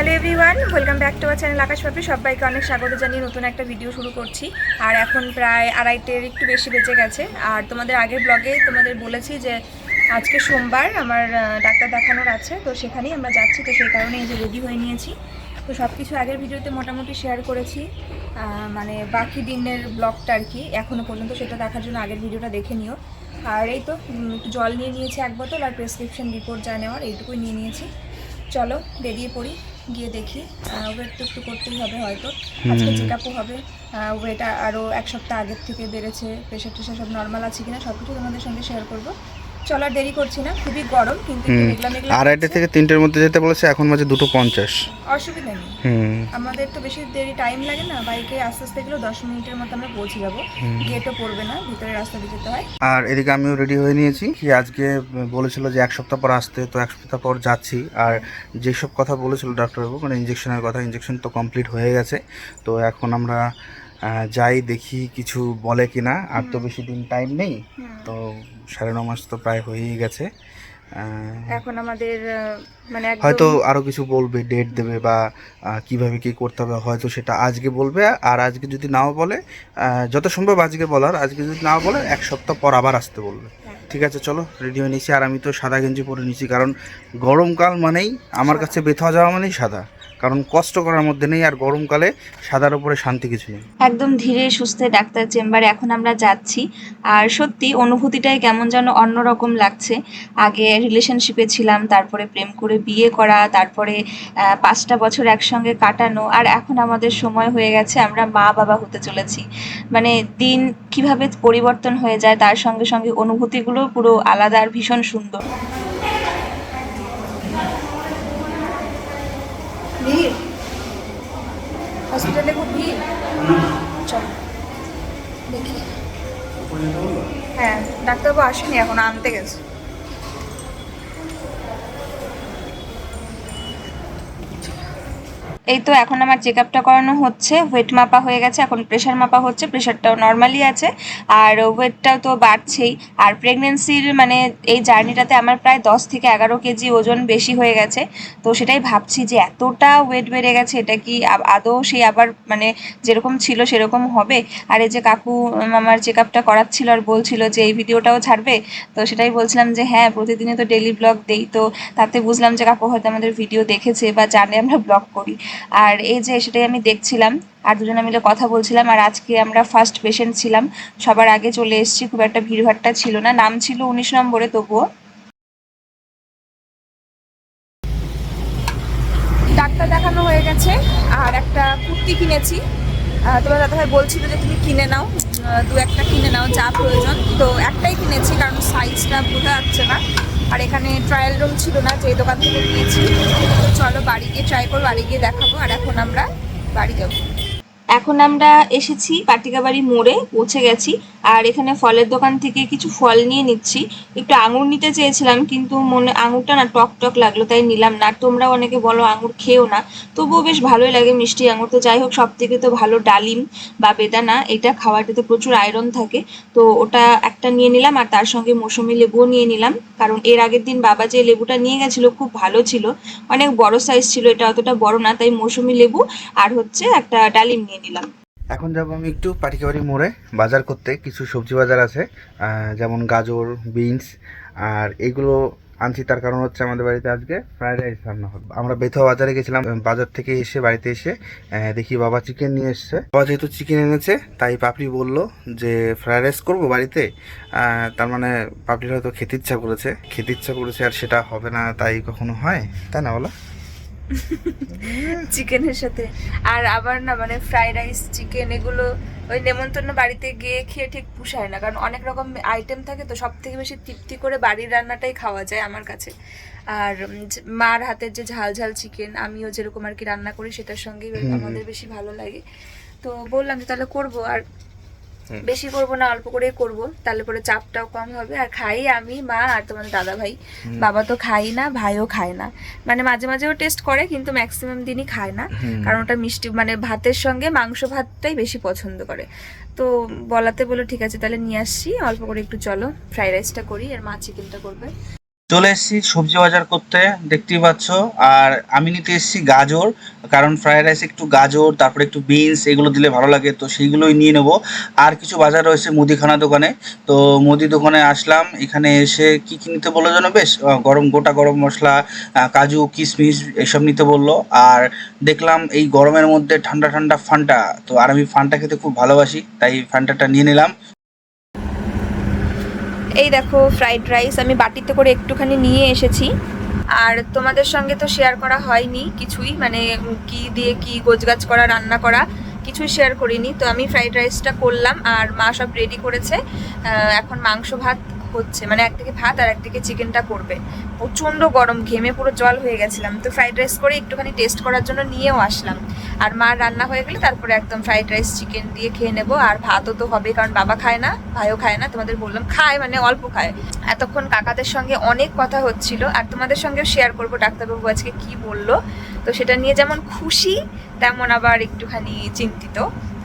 Hello everyone, welcome back to our channel Akash Papri সবাইকে অনেক স্বাগত জানিয়ে নতুন একটা ভিডিও শুরু করছি। আর এখন প্রায় আড়াইটের একটু বেশি বেঁচে গেছে। আর তোমাদের আগের ব্লগে তোমাদের বলেছি যে আজকে সোমবার আমার ডাক্তার দেখানোর আছে, তো সেখানেই আমরা যাচ্ছি। তো সেই কারণে এই যে রেডি হয়ে নিয়েছি। তো সব কিছু আগের ভিডিওতে মোটামুটি শেয়ার করেছি। মানে বাকি দিনের ব্লগটা আর কি এখনও পর্যন্ত সেটা দেখার জন্য আগের ভিডিওটা দেখে নিও। আর এই তো জল নিয়ে নিয়েছি এক বোতল, আর প্রেসক্রিপশন রিপোর্ট যা নেওয়ার এইটুকুই নিয়ে নিয়েছি। চলো বেরিয়ে পড়ি। গিয়ে দেখি। ওয়েট তো একটু করতেই হবে হয়তো। আজকে চেক আপও হবে ওয়েট আরও এক সপ্তাহ আগের থেকে বেড়েছে। প্রেশার টেশার সব নর্মাল আছে কিনা সব কিছু তোমাদের সঙ্গে শেয়ার করব। চলো আর দেরি করছি না খুবই গরম কিন্তু একটু মেঘলা মেঘলা আড়াইটে থেকে তিনটের মধ্যে যেতে বলেছে এখন বাজে দুটো পঞ্চাশ। অসুবিধা নেই। আমাদের তো বেশি দেরি টাইম লাগে না বাইকে আস্তে আস্তে গেলেও দশ মিনিটের মতো আমরা পৌঁছে যাব। গেটও পড়বে না ভিতরে রাস্তা দিয়ে যেতে হয়। আর এদিকে আমিও রেডি হয়ে নিয়েছি কি আজকে বলেছিল যে এক সপ্তাহ পর আসতে তো এক সপ্তাহ পর যাচ্ছি। আর যেসব কথা বলেছিল ডাক্তারবাবু মানে ইঞ্জেকশনের কথা ইঞ্জেকশন তো কমপ্লিট হয়ে গেছে। তো এখন আমরা যাই দেখি কিছু বলে কিনা আর তো বেশি দিন টাইম নেই। তো সাড়ে ন মাস তো প্রায় হয়েই গেছে। এখন আমাদের মানে হয়তো আরও কিছু বলবে ডেট দেবে বা কীভাবে কি করতে হবে হয়তো সেটা আজকে বলবে আর আজকে যদি নাও বলে যত সম্ভব আজকে বলার আজকে যদি নাও বলে এক সপ্তাহ পর আবার আসতে বলবে। হ্যাঁ। ঠিক আছে চলো রেডি হয়ে নিয়েছি আর আমি তো সাদা গেঞ্জি পরে নিয়েছি কারণ গরমকাল মানেই আমার কাছে বেথা যাওয়া মানেই সাদা। কারণ কষ্ট করার মধ্যে নেই আর গরমকালে সাদার উপরে শান্তি কিছু নেই। একদম ধীরে সুস্থে ডাক্তার চেম্বারে এখন আমরা যাচ্ছি। আর সত্যি অনুভূতিটাই কেমন যেন অন্যরকম লাগছে। আগে রিলেশনশিপে ছিলাম, তারপরে প্রেম করে বিয়ে করা, তারপরে পাঁচটা বছর একসঙ্গে কাটানো, আর এখন আমাদের সময় হয়ে গেছে, আমরা মা বাবা হতে চলেছি। মানে দিন কীভাবে পরিবর্তন হয়ে যায়, তার সঙ্গে সঙ্গে অনুভূতিগুলো পুরো আলাদা আর ভীষণ সুন্দর। ভিড়? হসপিটালে খুব ভিড়? চল দেখি। হ্যাঁ ডাক্তারবাবু আসেনি এখন আনতে গেছে। এই তো এখন আমার চেক আপটা করানো হচ্ছে ওয়েট মাপা হয়ে গেছে, এখন প্রেশার মাপা হচ্ছে প্রেশারটাও নর্মালি আছে, আর ওয়েটটাও তো বাড়ছেই, আর প্রেগনেন্সির মানে এই জার্নিটাতে আমার প্রায় দশ থেকে এগারো কেজি ওজন বেশি হয়ে গেছে, তো সেটাই ভাবছি যে এতটা ওয়েট বেড়ে গেছে, এটা কি আদৌ সেই আবার মানে যেরকম ছিল সেরকম হবে? আর এই যে কাকু আমার চেক আপটা করাচ্ছিল আর বলছিল যে এই ভিডিওটাও ছাড়বে, তো সেটাই বলছিলাম যে হ্যাঁ প্রতিদিনই তো ডেলি ব্লগ দেই, তো তাতে বুঝলাম যে কাকু হয়তো আমাদের ভিডিও দেখেছে বা জানে আমরা ব্লগ করি আর এই যে সেটাই আমি দেখছিলাম, আর দুজনে মিলে কথা বলছিলাম, আর আজকে আমরা ফার্স্ট পেশেন্ট ছিলাম, সবার আগে চলে এসেছি, খুব একটা ভিড়ভাট্টা ছিল না, নাম ছিল উনিশ নম্বরে তবুও। ডাক্তার দেখানো হয়ে গেছে, আর একটা কুর্তি কিনেছি। তোমার দাদাভাই বলছিল যে তুমি কিনে নাও দু একটা কিনে নাও, যা প্রয়োজন। তো একটাই কিনেছি, কারণ সাইজটা বোঝা যাচ্ছে না। আর এখানে ট্রায়াল রুম ছিল না, যে দোকান থেকে নিয়েছি। চলো বাড়ি গিয়ে ট্রাই করব, বাড়ি গিয়ে দেখাবো, আর এখন আমরা বাড়ি যাব। এখন আমরা এসেছি পাটিকাবাড়ি মোড়ে, পৌঁছে গেছি। আর এখানে ফলের দোকান থেকে কিছু ফল নিয়ে নিচ্ছি। একটু আঙুর নিতে চেয়েছিলাম, কিন্তু মনে আঙুরটা না টক টক লাগল, তাই নিলাম না। আর তোমরাও অনেকে বলো আঙুর খেও না। তবুও বেশ ভালোই লাগে মিষ্টি আঙুর। তো যাই হোক সব থেকে তো ভালো ডালিম বা বেদানা, এটা খাওয়াটাতে প্রচুর আয়রন থাকে। তো ওটা একটা নিয়ে নিলাম, আর তার সঙ্গে মৌসুমি লেবুও নিয়ে নিলাম। কারণ এর আগের দিন বাবা যে লেবুটা নিয়ে গেছিল, খুব ভালো ছিল। অনেক বড় সাইজ ছিল, এটা অতটা বড় না, তাই মৌসুমি লেবু আর হচ্ছে একটা ডালিম নিয়ে নিলাম। এখন যাব আমি একটু পাটিকাবাড়ি মোড়ে, বাজার করতে। কিছু সবজি বাজার আছে যেমন গাজর, বিনস, আর এগুলো আনছি। তার কারণ হচ্ছে আমাদের বাড়িতে আজকে ফ্রাইড রাইস রান্না হবে। আমরা বেথা বাজারে গেছিলাম বাজার থেকে এসে, বাড়িতে এসে দেখি বাবা চিকেন নিয়ে এসছে। বাবা যেহেতু চিকেন এনেছে, তাই পাপড়ি বলল যে ফ্রাইড রাইস করব বাড়িতে? তার মানে পাপড়ির হয়তো খেতে ইচ্ছা করেছে। খেতে ইচ্ছা করেছে আর সেটা হবে না, তাই কখনো হয়? তাই না বলো? চিকেনের সাথে। আর আবার না মানে ফ্রাইড রাইস চিকেন এগুলো ওই নেমন্তন্ন বাড়িতে গিয়ে খেয়ে ঠিক পুষায় না। কারণ অনেক রকম আইটেম থাকে তো সব থেকে বেশি তৃপ্তি করে বাড়ির রান্নাটাই খাওয়া যায় আমার কাছে। আর মার হাতের যে ঝাল ঝাল চিকেন আমিও যেরকম আর কি রান্না করি সেটার সঙ্গেই আমাদের বেশি ভালো লাগে। তো বললাম যে তাহলে করব। আর। বেশি করব না অল্প করেই করব তাহলে পরে চাপটাও কম হবে। আর খাই আমি মা আর তোমাদের দাদা ভাই বাবা তো খাই না ভাইও খায় না। মানে মাঝে মাঝেও টেস্ট করে কিন্তু ম্যাক্সিমাম দিনই খায় না। কারণ ওটা মিষ্টি মানে ভাতের সঙ্গে মাংস ভাতটাই বেশি পছন্দ করে। তো বলাতে বলো ঠিক আছে তাহলে নিয়ে আসছি অল্প করে একটু চলো ফ্রাইড রাইসটা করি আর মা চিকেনটা করবে। চলে এসেছি সবজি বাজার করতে, দেখতেই পাচ্ছ। আর আমি নিতে এসেছি গাজর, কারণ ফ্রাইড রাইস একটু গাজর, তারপরে একটু বিনস এগুলো দিলে ভালো লাগে, তো সেইগুলোই নিয়ে নেব। আর কিছু বাজার রয়েছে মুদিখানা দোকানে, তো মুদি দোকানে আসলাম, এখানে এসে কি কি নিতে বলল যেন বেশ? গরম, গোটা গরম মশলা কাজু, কিশমিশ, এসব নিতে বলল। আর দেখলাম এই গরমের মধ্যে ঠান্ডা ঠান্ডা ফান্টা, তো আর আমি ফান্টা খেতে খুব ভালোবাসি, তাই ফান্টাটা নিয়ে নিলাম। এই দেখো ফ্রাইড রাইস আমি বাটিতে করে একটুখানি নিয়ে এসেছি। আর তোমাদের সঙ্গে তো শেয়ার করা হয়নি কিছুই মানে কি দিয়ে কি গোছগাছ করা, রান্না করা, কিছুই শেয়ার করিনি। তো আমি ফ্রাইড রাইসটা করলাম, আর মা সব রেডি করেছে। এখন মাংস ভাত হচ্ছে মানে একদিকে ভাত আর একদিকে চিকেনটা করবে। প্রচণ্ড গরম ঘেমে পুরো জল হয়ে গেছিলাম। তো ফ্রাইড রাইস করে একটুখানি টেস্ট করার জন্য নিয়েও আসলাম। আর মা রান্না হয়ে গেলে তারপরে একদম ফ্রাইড রাইস চিকেন দিয়ে খেয়ে নেব। আর ভাতও তো হবে কারণ বাবা খায় না ভাইও খায় না তোমাদের বললাম খায় মানে অল্প খায়। এতক্ষণ কাকাদের সঙ্গে অনেক কথা হচ্ছিল আর তোমাদের সঙ্গেও শেয়ার করব ডাক্তারবাবু আজকে কি বলল। তো সেটা নিয়ে যেমন খুশি তেমন আবার একটুখানি চিন্তিত।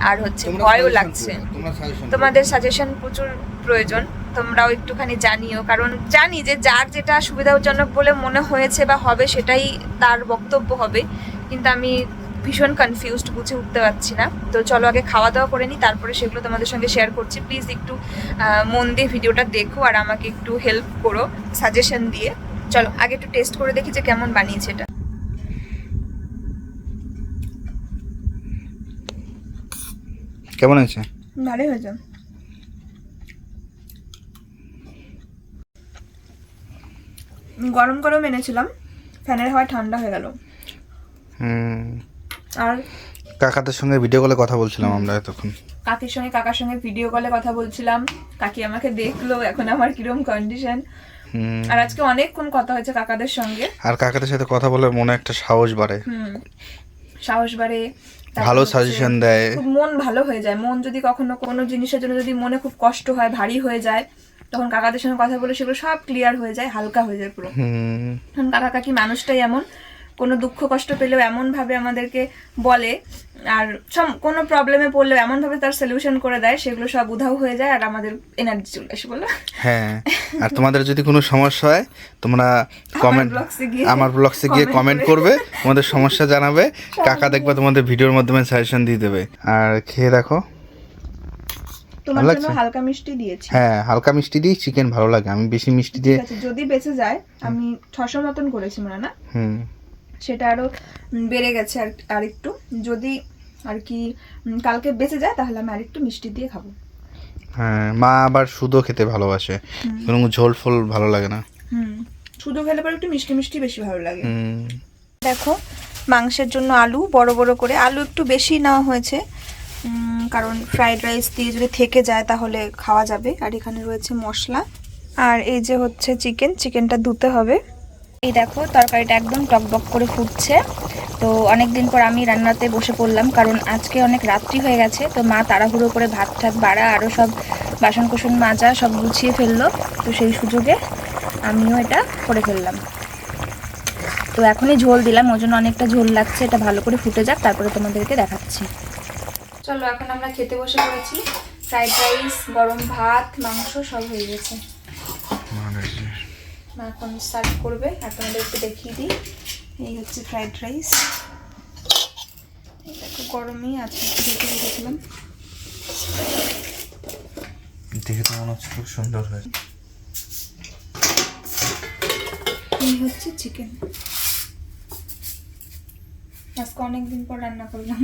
আর হচ্ছে ভয়ও লাগছে। তোমাদের সাজেশন প্রচুর প্রয়োজন। তোমরাও একটুখানি জানিও কারণ জানি যে যার যেটা সুবিধাজনক বলে মনে হয়েছে বা হবে সেটাই তার বক্তব্য হবে কিন্তু আমি ভীষণ কনফিউজড বুঝে উঠতে পারছি না। তো চলো আগে খাওয়া দাওয়া করে নিই তারপরে সেগুলো তোমাদের সঙ্গে শেয়ার করছি। প্লিজ একটু আহ, মন দিয়ে ভিডিওটা দেখো আর আমাকে একটু হেল্প করো সাজেশন দিয়ে। চলো আগে একটু টেস্ট করে দেখি যে কেমন বানিয়েছে এটা। কেমন আছে ভালোই হয়েছে। গরম গরম এনেছিলাম ফ্যানের হাওয়ায় ঠান্ডা হয়ে গেল। হুম। আর কাকাদের সঙ্গে ভিডিও কলে কথা বলছিলাম আমরা এতক্ষণ। কাকির সঙ্গে কাকার সঙ্গে ভিডিও কলে কথা বলছিলাম। কাকি আমাকে দেখল এখন আমার কিরম কন্ডিশন হুম। আর আজকে অনেকক্ষণ কথা হয়েছে কাকাদের সঙ্গে। আর কাকাদের সাথে কথা বলে মনে একটা সাহস বাড়ে। হুম। সাহস বাড়ে ভালো সাজেশন দেয়। খুব মন ভালো হয়ে যায়। মন যদি কখনো কোনো জিনিসের জন্য যদি মনে খুব কষ্ট হয় ভারী হয়ে যায় তখন কাকাদের সঙ্গে কথা বলে সেগুলো সব ক্লিয়ার হয়ে যায় হালকা হয়ে যায় পুরো। হুম। কারণ কাকা কাকি মানুষটাই এমন কোনো দুঃখ কষ্ট পেলেও এমনভাবে আমাদেরকে বলে আর সব কোনো প্রবলেমে পড়লেও এমনভাবে তার সলিউশন করে দেয় সেগুলো সব উধাও হয়ে যায় আর আমাদের এনার্জি চলে আসে বলো। হ্যাঁ আর তোমাদের যদি কোনো সমস্যা হয় তোমরা কমেন্ট আমার ব্লগসে গিয়ে কমেন্ট। করবে তোমাদের সমস্যা জানাবে কাকা দেখবে তোমাদের ভিডিওর মাধ্যমে সাজেশন দিয়ে দেবে। আর খেয়ে দেখো। তোমার জন্য হালকা মিষ্টি দিয়েছি। হ্যাঁ হালকা মিষ্টি দিয়ে চিকেন ভালো লাগে। আমি বেশি মিষ্টি দিয়ে যদি বেঁচে যায় আমি ছশো মতন করেছি মনে না হুম। সেটা আরও বেড়ে গেছে আর আর একটু যদি আর কি কালকে বেঁচে যায় তাহলে আমি আরেকটু মিষ্টি দিয়ে খাব। হ্যাঁ মা আবার সুদও খেতে ভালোবাসে। কোনো ঝোল ফোল ভালো লাগে না। হুম। শুধু খেলে পরে একটু মিষ্টি মিষ্টি বেশি ভালো লাগে। হুম। দেখো মাংসের জন্য আলু বড় বড় করে আলু একটু বেশি নেওয়া হয়েছে। কারণ ফ্রাইড রাইস দিয়ে যদি থেকে যায় তাহলে খাওয়া যাবে। আর এখানে রয়েছে মশলা। আর এই যে হচ্ছে চিকেন চিকেনটা ধুতে হবে। এই দেখো, তরকারিটা একদম টকবক করে ফুটছে। তো অনেক দিন পর আমি রান্নাতে বসে পড়লাম, কারণ আজকে অনেক রাত্রি হয়ে গেছে। তো মা তাড়াহুড়ো করে ভাত ঠাত বাড়া আরও সব বাসন কোসন মাজা, সব গুছিয়ে ফেলল। তো সেই সুযোগে আমিও এটা করে ফেললাম। তো এখনই ঝোল দিলাম ওই জন্য অনেকটা ঝোল লাগছে। এটা ভালো করে ফুটে যাক, তারপরে তোমাদেরকে দেখাচ্ছি। চলো এখন আমরা খেতে বসে পড়েছি। ফ্রাইড রাইস গরম ভাত মাংস সব হয়ে গেছে। মা এখন সার্ভ করবে। আর তোমাদের একটু দেখিয়ে দিই। এই হচ্ছে ফ্রাইড রাইস। এটা তো গরমই আছে দেখে রেখেছিলাম দেখে তো মনে হচ্ছে খুব সুন্দর হয়েছে এই হচ্ছে চিকেন আজকে অনেকদিন পর রান্না করলাম।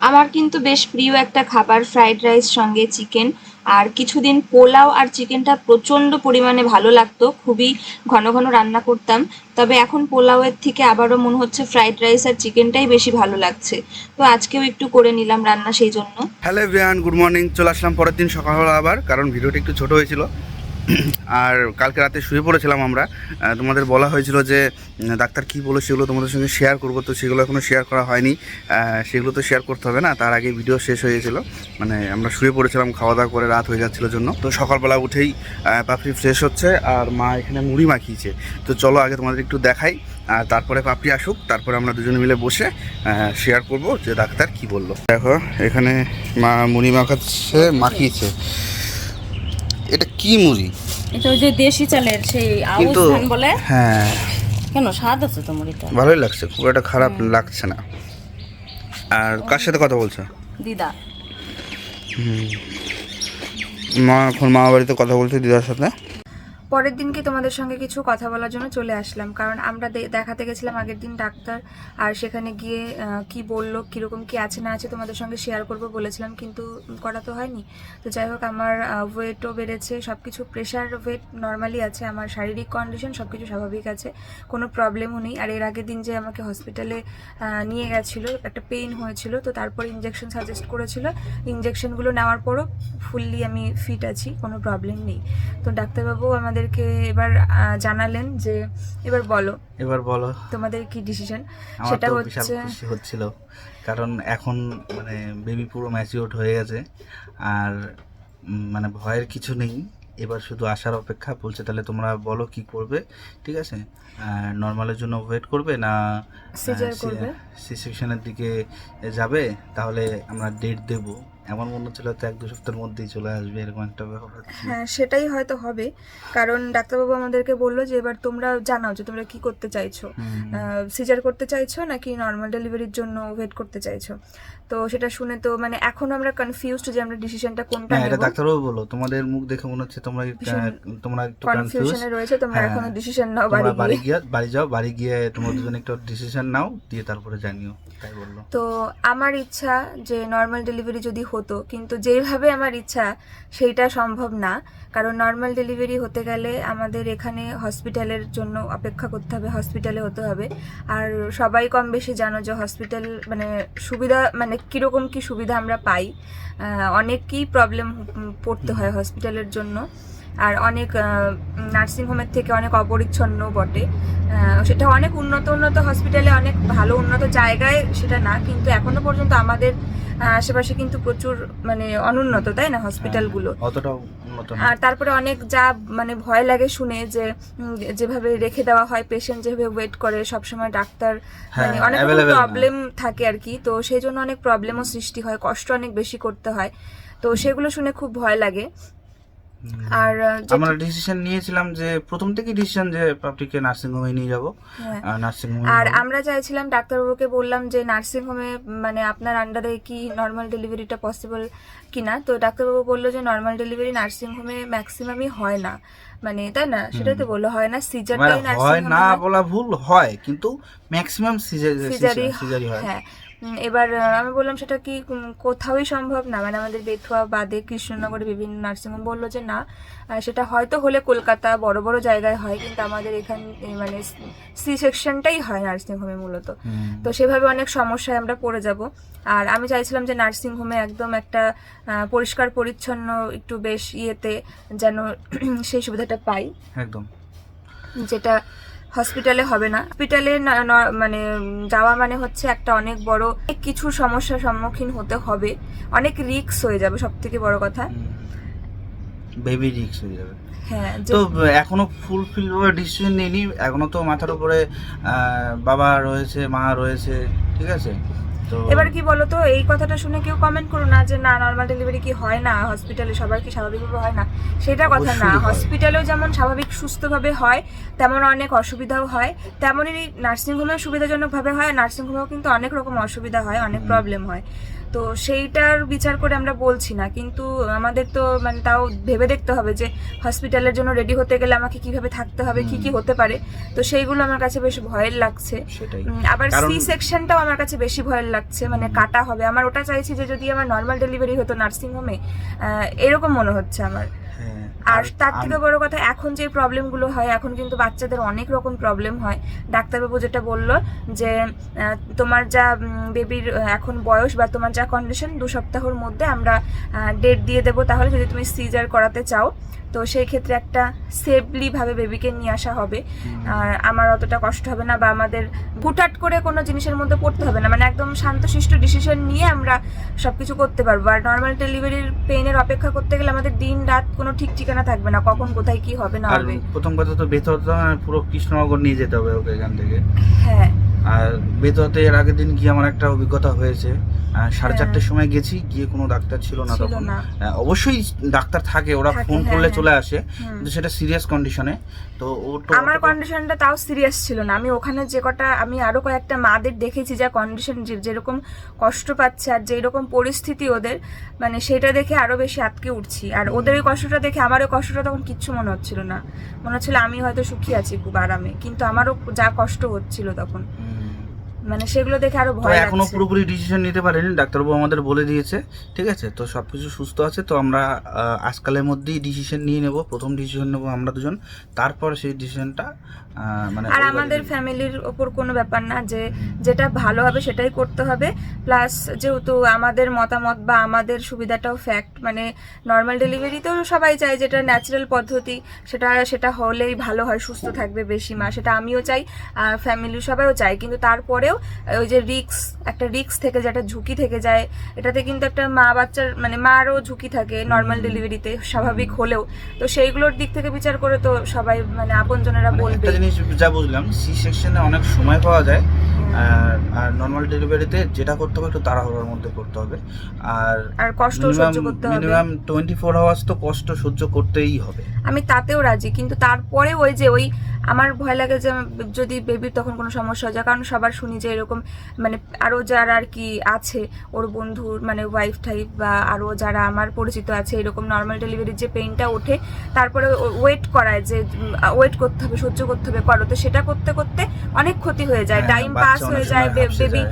আমার কিন্তু বেশ প্রিয় একটা খাবার ফ্রাইড রাইস সঙ্গে চিকেন আর কিছুদিন পোলাও আর চিকেনটা প্রচণ্ড পরিমাণে ভালো লাগতো খুবই ঘন ঘন রান্না করতাম। তবে এখন পোলাওয়ের থেকে আবারও মনে হচ্ছে ফ্রাইড রাইস আর চিকেনটাই বেশি ভালো লাগছে। তো আজকেও একটু করে নিলাম রান্না সেই জন্য। হ্যালো এভরিওয়ান গুড মর্নিং চলে আসলাম পরের দিন সকালবেলা আবার কারণ ভিডিওটা একটু ছোট হয়েছিল। আর কালকে রাতে শুয়ে পড়েছিলাম আমরা তোমাদের বলা হয়েছিল যে ডাক্তার কি বলো সেগুলো তোমাদের সঙ্গে শেয়ার করব, তো সেগুলো এখনও শেয়ার করা হয়নি। সেগুলো তো শেয়ার করতে হবে না, তার আগে ভিডিও শেষ হয়ে গেছিল। মানে আমরা শুয়ে পড়েছিলাম, খাওয়া দাওয়া করে রাত হয়ে যাচ্ছিল জন্য। তো সকালবেলা উঠেই পাপড়ি ফ্রেশ হচ্ছে, আর মা এখানে মুড়ি মাখিয়েছে। তো চলো আগে তোমাদের একটু দেখাই, আর তারপরে পাপড়ি আসুক, তারপরে আমরা দুজনে মিলে বসে শেয়ার করব যে ডাক্তার কি বলল। দেখো, এখানে মা মুড়ি মাখাচ্ছে, মাখিয়েছে। এটা কি মুড়ি? এটা ওই যে দেশি চালের সেই আউশ ধান বলে? হ্যাঁ। কেন স্বাদ আছে তো মুড়িটা? ভালোই লাগছে খুব একটা খারাপ লাগছে না। আর কার সাথে কথা বলছো? দিদা। হুম। মা এখন মা বাড়িতে কথা বলছে দিদার সাথে? পরের দিনকে তোমাদের সঙ্গে কিছু কথা বলার জন্য চলে আসলাম? কারণ আমরা দেখাতে গেছিলাম আগের দিন ডাক্তার, আর সেখানে গিয়ে কি বলল, কীরকম কি আছে না আছে তোমাদের সঙ্গে শেয়ার করব বলেছিলাম, কিন্তু করা তো হয়নি। তো যাই হোক, আমার ওয়েটও বেড়েছে সব কিছু প্রেশার ওয়েট নর্মালি আছে, আমার শারীরিক কন্ডিশন সব কিছু স্বাভাবিক আছে, কোনো প্রবলেমও নেই। আর এর আগের দিন যে আমাকে হসপিটালে নিয়ে গেছিল, একটা পেইন হয়েছিল, তো তারপর ইঞ্জেকশন সাজেস্ট করেছিল ইঞ্জেকশনগুলো নেওয়ার পরও ফুললি আমি ফিট আছি, কোনো প্রবলেম নেই। তো ডাক্তারবাবু আমাদেরকে এবার জানালেন যে এবার বলো। এবার বলো। তোমাদের কি ডিসিশন সেটা হচ্ছে খুশি হচ্ছিল। কারণ এখন মানে বেবি পুরো ম্যাচিওর হয়ে গেছে। আর মানে ভয়ের কিছু নেই। এবার শুধু আসার অপেক্ষা বলছে তাহলে তোমরা বলো কি করবে? ঠিক আছে? নর্মালের জন্য ওয়েট করবে না Caesar করবে? দিকে যাবে তাহলে আমরা ডেট দেব। এমন মনে হচ্ছিল তো এক দু সপ্তাহের মধ্যেই চলে আসবে এরকম একটা ব্যাপার হ্যাঁ সেটাই হয়তো হবে। কারণ ডাক্তারবাবু আমাদেরকে বলল যে এবার তোমরা জানাও যে তোমরা কি করতে চাইছো। সিজার করতে চাইছো নাকি নর্মাল ডেলিভারির জন্য ওয়েট করতে চাইছো? তো সেটা শুনে তো মানে এখনও আমরা কনফিউজড যে আমরা ডিসিশনটা কোনটা হ্যাঁ এটা নেব। ডাক্তারবাবু বলো তোমাদের মুখ দেখে মনে হচ্ছে তোমরা তোমরা একটু কনফিউশনে রয়েছে তোমরা হ্যাঁ। এখনও ডিসিশন নাও বাড়ি বাড়ি গিয়ে বাড়ি যাও বাড়ি গিয়ে তোমরা দুজন একটা ডিসিশন নাও দিয়ে তারপরে জানিও তাই বলল। তো আমার ইচ্ছা যে নর্মাল ডেলিভারি যদি হতো। কিন্তু যেভাবে আমার ইচ্ছা সেইটা সম্ভব না। কারণ নর্মাল ডেলিভারি হতে গেলে আমাদের এখানে হসপিটালের জন্য অপেক্ষা করতে হবে হসপিটালে হতে হবে। আর সবাই কম বেশি জানো যে হসপিটাল মানে সুবিধা মানে কীরকম কি সুবিধা আমরা পাই। অনেকই প্রবলেম পড়তে হয় হসপিটালের জন্য। আর অনেক নার্সিংহোমের থেকে অনেক অপরিচ্ছন্ন বটে। সেটা অনেক উন্নত উন্নত হসপিটালে অনেক ভালো উন্নত জায়গায় সেটা না কিন্তু এখনও পর্যন্ত আমাদের আশেপাশে কিন্তু প্রচুর মানে অনুন্নত তাই না হসপিটালগুলো হ্যাঁ, আর তারপরে অনেক যা মানে ভয় লাগে শুনে যে যেভাবে রেখে দেওয়া হয় পেশেন্ট যেভাবে ওয়েট করে সবসময় ডাক্তার মানে হ্যাঁ, অনেক প্রবলেম থাকে আর কি। তো সেই জন্য অনেক প্রবলেমও সৃষ্টি হয় কষ্ট অনেক বেশি করতে হয়। তো সেগুলো শুনে খুব ভয় লাগে। আর আমরা ডিসিশন নিয়েছিলাম যে প্রথম থেকেই ডিসিশন যে পাপড়িকে নার্সিং হোমে নিয়ে যাব। নার্সিং আর আমরা চাইছিলাম ডাক্তারবাবুকে বললাম যে নার্সিং হোমে মানে আপনার আন্ডারে কি নর্মাল ডেলিভারিটা পসিবল কিনা? তো ডাক্তারবাবু বলল যে নর্মাল ডেলিভারি নার্সিং হোমে ম্যাক্সিমামই হয় না। মানে তাই না? সেটাই তো বলল হয় না? সিজারটাই নার্সিং হয় না বলা ভুল হয় কিন্তু ম্যাক্সিমাম সিজারি সিজারি হয়। হ্যাঁ। এবার আমি বললাম সেটা কি কোথাওই সম্ভব না। মানে আমাদের বেথুয়া বাদে কৃষ্ণনগরে বিভিন্ন নার্সিংহোম বলল যে না সেটা হয়তো হলে কলকাতা বড় বড় জায়গায় হয় কিন্তু আমাদের এখান মানে সি সেকশনটাই হয় নার্সিংহোমে মূলত। তো সেভাবে অনেক সমস্যায় আমরা পড়ে যাব। আর আমি চাইছিলাম যে নার্সিং হোমে একদম একটা পরিষ্কার পরিচ্ছন্ন একটু বেশ ইয়েতে যেন সেই সুবিধাটা পাই। একদম। যেটা হসপিটালে হবে না। হসপিটালে মানে যাওয়া মানে হচ্ছে একটা অনেক বড় কিছু সমস্যার সম্মুখীন হতে হবে। অনেক রিক্স হয়ে যাবে সব থেকে বড় কথা। বেবি রিক্স হয়ে যাবে। হ্যাঁ তো এখনও ফুলফিল ডিসিশন নিইনি? এখনও তো মাথার উপরে বাবা রয়েছে মা রয়েছে ঠিক আছে? এবার কি বলতো এই কথাটা শুনে কেউ কমেন্ট করো না যে না নর্মাল ডেলিভারি কি হয় না? হসপিটালে সবার কি স্বাভাবিকভাবে হয় না? সেটা কথা না। হসপিটালেও যেমন স্বাভাবিক সুস্থভাবে হয় তেমন অনেক অসুবিধাও হয়। তেমনই নার্সিংহোমেও সুবিধাজনকভাবে হয়। নার্সিংহোমেও কিন্তু অনেক রকম অসুবিধা হয় অনেক প্রবলেম হয়। তো সেইটার বিচার করে আমরা বলছি না। কিন্তু আমাদের তো মানে তাও ভেবে দেখতে হবে যে হসপিটালের জন্য রেডি হতে গেলে আমাকে কীভাবে থাকতে হবে কি কি হতে পারে। তো সেইগুলো আমার কাছে বেশ ভয়ের লাগছে। আবার সি সেকশনটাও আমার কাছে বেশি ভয়ের লাগছে মানে কাটা হবে। আমার ওটা চাইছি যে যদি আমার নর্মাল ডেলিভারি হতো নার্সিং হোমে এরকম মনে হচ্ছে আমার। আর তার থেকে বড় কথা এখন যে প্রবলেমগুলো হয় এখন কিন্তু বাচ্চাদের অনেক রকম প্রবলেম হয়। ডাক্তারবাবু যেটা বলল যে তোমার যা বেবির এখন বয়স বা তোমার যা কন্ডিশন দু সপ্তাহের মধ্যে আমরা ডেট দিয়ে দেবো। তাহলে যদি তুমি সিজার করাতে চাও তো সেই ক্ষেত্রে একটা সেফলি ভাবে বেবিকে নিয়ে আসা হবে। আর আমার অতটা কষ্ট হবে না বা আমাদের হুটহাট করে কোনো জিনিসের মধ্যে পড়তে হবে না। মানে একদম শান্তশিষ্ট ডিসিশন নিয়ে আমরা সবকিছু করতে পারব। আর নর্মাল ডেলিভারির পেইনের অপেক্ষা করতে গেলে আমাদের দিন রাত কোনো ঠিক ঠিকানা থাকবে না। কখন কোথায় কি হবে না হবে। প্রথম কথা তো বেতহতে পুরো কৃষ্ণনগর নিয়ে যেতে হবে ওকে এখান থেকে। হ্যাঁ। আর বেতহতে এর আগের দিন গিয়ে আমার একটা অভিজ্ঞতা হয়েছে। সাড়ে হ্যাঁ। চারটের সময় গেছি গিয়ে কোনো ডাক্তার ছিল না তখন। হ্যাঁ, অবশ্যই ডাক্তার থাকে ওরা ফোন হ্যাঁ, করলে। চলে আসে কিন্তু সেটা সিরিয়াস কন্ডিশনে তো আমার কন্ডিশনটা তাও সিরিয়াস ছিল না। আমি ওখানে যে কটা আমি আরও কয়েকটা মাদের দেখেছি যা কন্ডিশন যেরকম কষ্ট পাচ্ছে আর যেরকম পরিস্থিতি ওদের মানে সেটা দেখে আরও বেশি আটকে উঠছি। আর ওদের ওই কষ্টটা দেখে আমারও কষ্টটা তখন কিচ্ছু মনে হচ্ছিল না। মনে হচ্ছিল আমি হয়তো সুখী আছি খুব আরামে কিন্তু আমারও যা কষ্ট হচ্ছিল তখন। মানে সেগুলো দেখে আরও তো ভয় এখনও পুরোপুরি ডিসিশন নিতে পারেনি ডাক্তারবাবু আমাদের বলে দিয়েছে ঠিক আছে? তো সবকিছু সুস্থ আছে তো আমরা আজকালের মধ্যেই ডিসিশন নিয়ে নেব প্রথম ডিসিশন নেব আমরা দুজন তারপর সেই ডিসিশনটা মানে আর আমাদের ফ্যামিলির ওপর কোনো ব্যাপার না যে যেটা ভালো হবে সেটাই করতে হবে প্লাস যেহেতু আমাদের মতামত বা আমাদের সুবিধাটাও ফ্যাক্ট মানে নর্মাল ডেলিভারিতেও সবাই চায় যেটা ন্যাচারাল পদ্ধতি সেটা সেটা হলেই ভালো হয় সুস্থ থাকবে বেশি মা সেটা আমিও চাই ফ্যামিলির সবাইও চাই কিন্তু তারপরেও ওই যে রিক্স একটা রিক্স থেকে যেটা ঝুঁকি থেকে যায় এটাতে কিন্তু একটা মা বাচ্চার মানে মারও ঝুঁকি থাকে নর্মাল ডেলিভারিতে স্বাভাবিক হলেও। তো সেইগুলোর দিক থেকে বিচার করে তো সবাই মানে আপনজনেরা মানে বলবে। একটা জিনিস যা বুঝলাম সি সেকশনে অনেক সময় পাওয়া যায় আর আর নর্মাল ডেলিভারিতে যেটা করতে হবে একটু তাড়াহুড়োর মধ্যে করতে হবে। আর আর কষ্ট সহ্য করতে হবে। মিনিমাম টোয়েন্টি ফোর আওয়ার্স তো কষ্ট সহ্য করতেই হবে। আমি তাতেও রাজি কিন্তু তারপরে ওই যে ওই আমার ভয় লাগে যে যদি বেবির তখন কোনো সমস্যা হয়ে যায় কারণ সবার শুনি যে এরকম মানে আরও যারা আর কি আছে ওর বন্ধুর মানে ওয়াইফ টাইপ বা আরও যারা আমার পরিচিত আছে এরকম নর্মাল ডেলিভারির যে পেনটা ওঠে তারপরে ওয়েট করায় যে ওয়েট করতে হবে সহ্য করতে হবে করো। তো সেটা করতে করতে অনেক ক্ষতি হয়ে যায় হ্যাঁ, টাইম পাস হয়ে যায় বেবি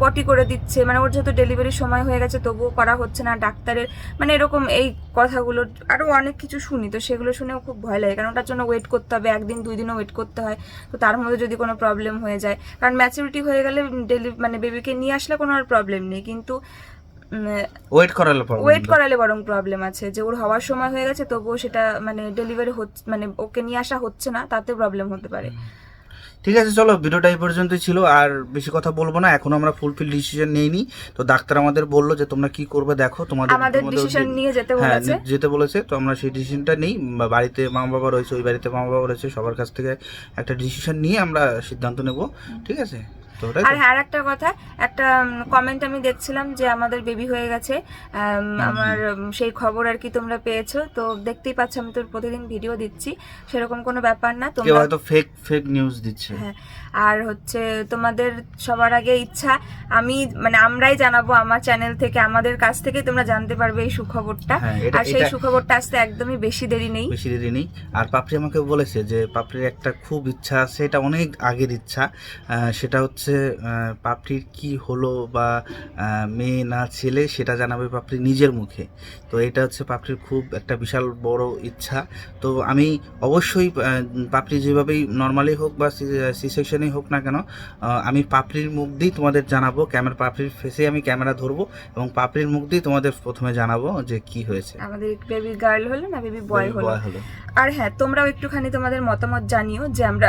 পটি করে দিচ্ছে। মানে ওর যেহেতু ডেলিভারির সময় হয়ে গেছে তবুও করা হচ্ছে না। ডাক্তারের মানে এরকম এই কথাগুলো আরও অনেক কিছু শুনি তো সেগুলো শুনেও খুব ভয় লাগে। কারণ ওটার জন্য ওয়েট করতে হবে একদিন দুই দিনও ওয়েট করতে হয়। তো তার মধ্যে যদি কোনো প্রবলেম হয়ে যায় কারণ ম্যাচুরিটি হয়ে গেলে ডেলি মানে বেবিকে নিয়ে আসলে কোনো আর প্রবলেম নেই কিন্তু ওয়েট করালে ওয়েট করালে বরং প্রবলেম আছে। যে ওর হওয়ার সময় হয়ে গেছে তবুও সেটা মানে ডেলিভারি হচ্ছে মানে ওকে নিয়ে আসা হচ্ছে না তাতে প্রবলেম হতে পারে। ঠিক আছে চলো ভিডিওটা এই পর্যন্তই ছিল। আর বেশি কথা বলব না এখনও আমরা ফুলফিল ডিসিশন নেইনি। তো ডাক্তার আমাদের বলল যে তোমরা কি করবে দেখো তোমাদের আমাদের ডিসিশন নিয়ে যেতে হ্যাঁ বলেছে। যেতে বলেছে। তো আমরা সেই ডিসিশনটা নেই। বাড়িতে মা বাবা রয়েছে ওই বাড়িতে মা বাবা রয়েছে সবার কাছ থেকে একটা ডিসিশন নিয়ে আমরা সিদ্ধান্ত নেব। ঠিক আছে? তো আর হ্যাঁ একটা কথা একটা কমেন্ট আমি দেখছিলাম যে আমাদের বেবি হয়ে গেছে আমার সেই খবর আর কি তোমরা পেয়েছ তো দেখতেই পাচ্ছ আমি তো প্রতিদিন ভিডিও দিচ্ছি সেরকম কোনো ব্যাপার না তোমরা হয়তো ফেক ফেক নিউজ দিচ্ছে। হ্যাঁ আর হচ্ছে তোমাদের সবার আগে ইচ্ছা আমি মানে আমরাই জানাব আমার চ্যানেল থেকে আমাদের কাছ থেকে তোমরা জানতে পারবে এই সুখবরটা হ্যাঁ, আর সেই সুখবরটা আসতে একদমই বেশি দেরি নেই। বেশি দেরি নেই। আর পাপড়ি আমাকে বলেছে যে পাপড়ির একটা খুব ইচ্ছা আছে এটা অনেক আগের ইচ্ছা সেটা হচ্ছে আহ, পাপড়ির কি হলো বা মেয়ে না ছেলে সেটা জানাবে পাপড়ি নিজের মুখে। তো এটা হচ্ছে পাপড়ির খুব একটা বিশাল বড় ইচ্ছা। তো আমি অবশ্যই পাপড়ি যেভাবেই নর্মালি হোক বা সি সেকশনেই হোক না কেন আমি পাপড়ির মুখ দিয়েই তোমাদের জানাব। ক্যামেরা পাপড়ির ফেসে আমি ক্যামেরা ধরবো এবং পাপড়ির মুখ দিয়ে তোমাদের প্রথমে জানাব যে কি হয়েছে। আমাদের বেবি গার্ল হলো না বেবি বয় হলো। আর হ্যাঁ তোমরাও একটুখানি তোমাদের মতামত জানিও যে আমরা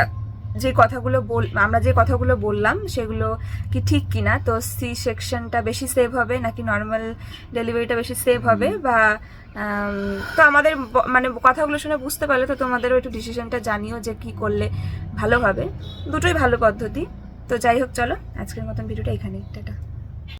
যে কথাগুলো বল আমরা যে কথাগুলো বললাম সেগুলো কি ঠিক কিনা? তো সি সেকশনটা বেশি সেভ হবে নাকি নর্মাল ডেলিভারিটা বেশি সেভ হবে? বা তো আমাদের মানে কথাগুলো শুনে বুঝতে পারলে তো তোমাদেরও একটু ডিসিশনটা জানিও যে কি করলে ভালো হবে। দুটোই ভালো পদ্ধতি। তো যাই হোক চলো আজকের মতন ভিডিওটা এখানে টাটা।